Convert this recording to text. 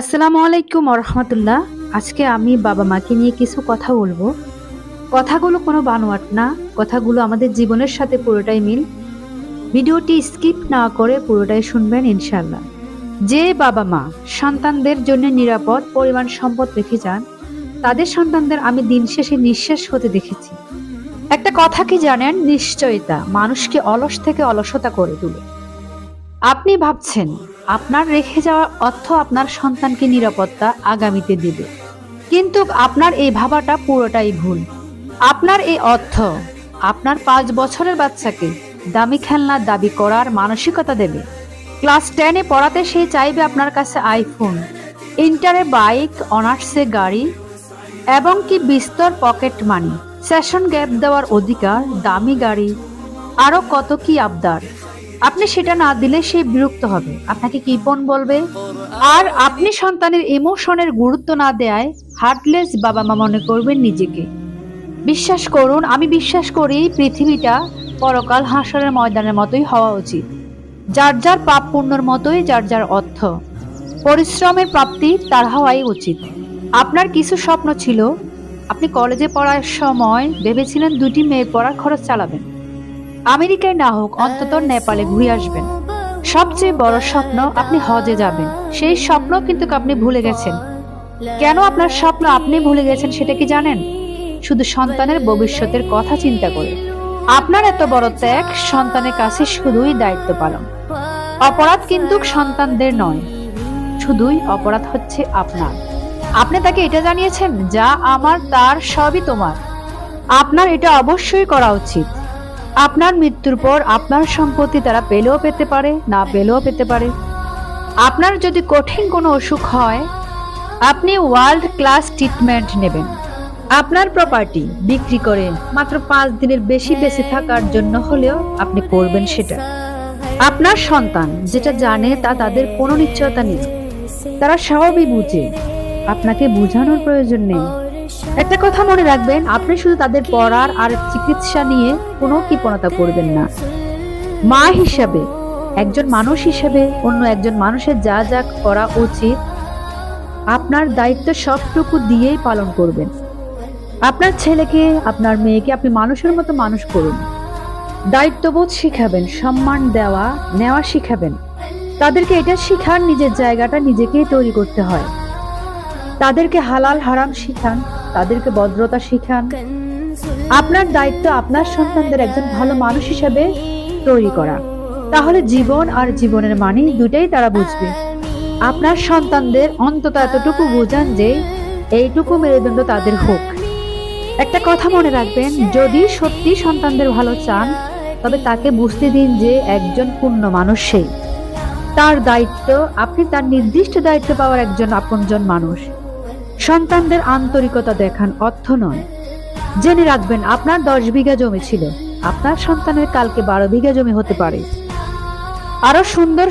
আসসালামু আলাইকুম রহমতুল্লাহ আজকে আমি বাবা মাকে নিয়ে কিছু কথা বলব। কথাগুলো কোনো বানোয়াট না, কথাগুলো আমাদের জীবনের সাথে পুরোটাই মিল। ভিডিওটি স্কিপ না করে পুরোটাই শুনবেন ইনশাল্লাহ যে বাবা মা সন্তানদের জন্য নিরাপদ পরিমাণ সম্পদ রেখে যান, তাদের সন্তানদের আমি দিন শেষে নিঃশ্বাস হতে দেখেছি। একটা কথা কি জানেন? নিশ্চয়তা মানুষকে অলস থেকে অলসতা করে তোলে। আপনি ভাবছেন, আপনার রেখে যাওয়া অর্থ আপনার সন্তানকে নিরাপত্তা আগামীতে দেবে। কিন্তু আপনার এই ভাবাটা পুরোটাই ভুল। আপনার এই অর্থ আপনার পাঁচ বছরের বাচ্চাকে দামি খেলনা দাবি করার মানসিকতা দেবে। ক্লাস টেনে পড়াতে সে চাইবে আপনার কাছে আইফোন, ইন্টারে বাইক, অনার্সে গাড়ি এবং কি বিস্তর পকেট মানি। সেশন গ্যাপ দেওয়ার অধিকার, দামি গাড়ি, আরও কত কি আবদার। আপনি সেটা না দিলে সে বিরক্ত হবে। আপনাকে কিপন বলবে? আর আপনি সন্তানের ইমোশনের গুরুত্ব না দেয় হার্টলেস বাবা মা মনে করবেন নিজেকে। বিশ্বাস করুন, আমি বিশ্বাস করি পৃথিবীটা পরকাল হাসরের ময়দানের মতোই হওয়া উচিত। যার যার পাপ পুণ্যর মতোই, যার যার অর্থ। পরিশ্রমের প্রাপ্তি তার হওয়াই উচিত। আপনার কিছু স্বপ্ন ছিল। আপনি কলেজে পড়ার সময় ভেবেছিলেন দুটি মেয়ে পড়ার খরচ চালাবেন। আমেরিকায় না হোক, অন্তত নেপালে ঘুরে আসবেন। সবচেয়ে বড় স্বপ্ন আপনি হজে যাবেন। সেই স্বপ্ন কিন্তু আপনি ভুলে গেছেন। কেন আপনার স্বপ্ন আপনি ভুলে গেছেন সেটা কি জানেন? শুধু সন্তানের ভবিষ্যতের কথা চিন্তা করে। আপনার এত বড় ত্যাগ সন্তানের কাছে শুধুই দায়িত্ব পালন। অপরাধ কিন্তু সন্তানদের নয়, শুধুই অপরাধ হচ্ছে আপনার। আপনি তাকে এটা জানিয়েছেন, যা আমার, তার সবই তোমার। আপনার এটা অবশ্যই করা উচিত। আপনার মৃত্যুর পর আপনার সম্পত্তি তারা পেলেও পেতে পারে, না পেলেও পেতে পারে। আপনার যদি কঠিন কোনো অসুখ হয়, আপনি ওয়ার্ল্ড ক্লাস ট্রিটমেন্ট নেবেন। আপনার প্রপার্টি বিক্রি করে মাত্র পাঁচ দিনের বেশি বেঁচে থাকার জন্য হলেও আপনি করবেন সেটা। আপনার সন্তান যেটা জানে তা তাদের কোনো নিশ্চয়তা নেই। তারা সবই বুঝে। আপনাকে বোঝানোর প্রয়োজন নেই। একটা কথা মনে রাখবেন, আপনি শুধু তাদের পড়ার আর চিকিৎসা নিয়ে কোনো কৃপণতা করবেন না। মা হিসাবে, একজন মানুষ হিসেবে অন্য একজন মানুষের যা যা করা উচিত, আপনার দায়িত্ব সবটুকু দিয়েই পালন করবেন। আপনার ছেলেকে, আপনার মেয়েকে আপনি মানুষের মতো মানুষ করুন। দায়িত্ববোধ শিখাবেন, সম্মান দেওয়া, নেওয়া শিখাবেন। তাদেরকে এটা শিখান, নিজের জায়গাটা নিজেকেই তৈরি করতে হয়। তাদেরকে হালাল হারাম শিখান। তাদেরকে ভদ্রতা শিখান। আপনার দায়িত্ব আপনার সন্তানদের একজন ভালো মানুষ হিসেবে তৈরি করা। তাহলে জীবন আর জীবনের মানে দুটাই তারা বুঝবে। আপনার সন্তানদের অন্তত এতটুকু বোঝান যে, এইটুকু মেরুদণ্ড তাদের হোক। একটা কথা মনে রাখবেন, যদি সত্যি সন্তানদের ভালো চান, তবে তাকে বুঝতে দিন যে একজন পূর্ণ মানুষ সেই তার দায়িত্ব, আপনি তার নির্দিষ্ট দায়িত্ব পাওয়ার একজন আপনজন মানুষ। সন্তানদের আন্তরিকতা দেখান অর্থ নয়। জেনে রাখবেন, আপনার দশ বিঘা জমি ছিল। আপনার সন্তানের কালকে বারো বিঘা জমি হতে পারে। আরও সুন্দর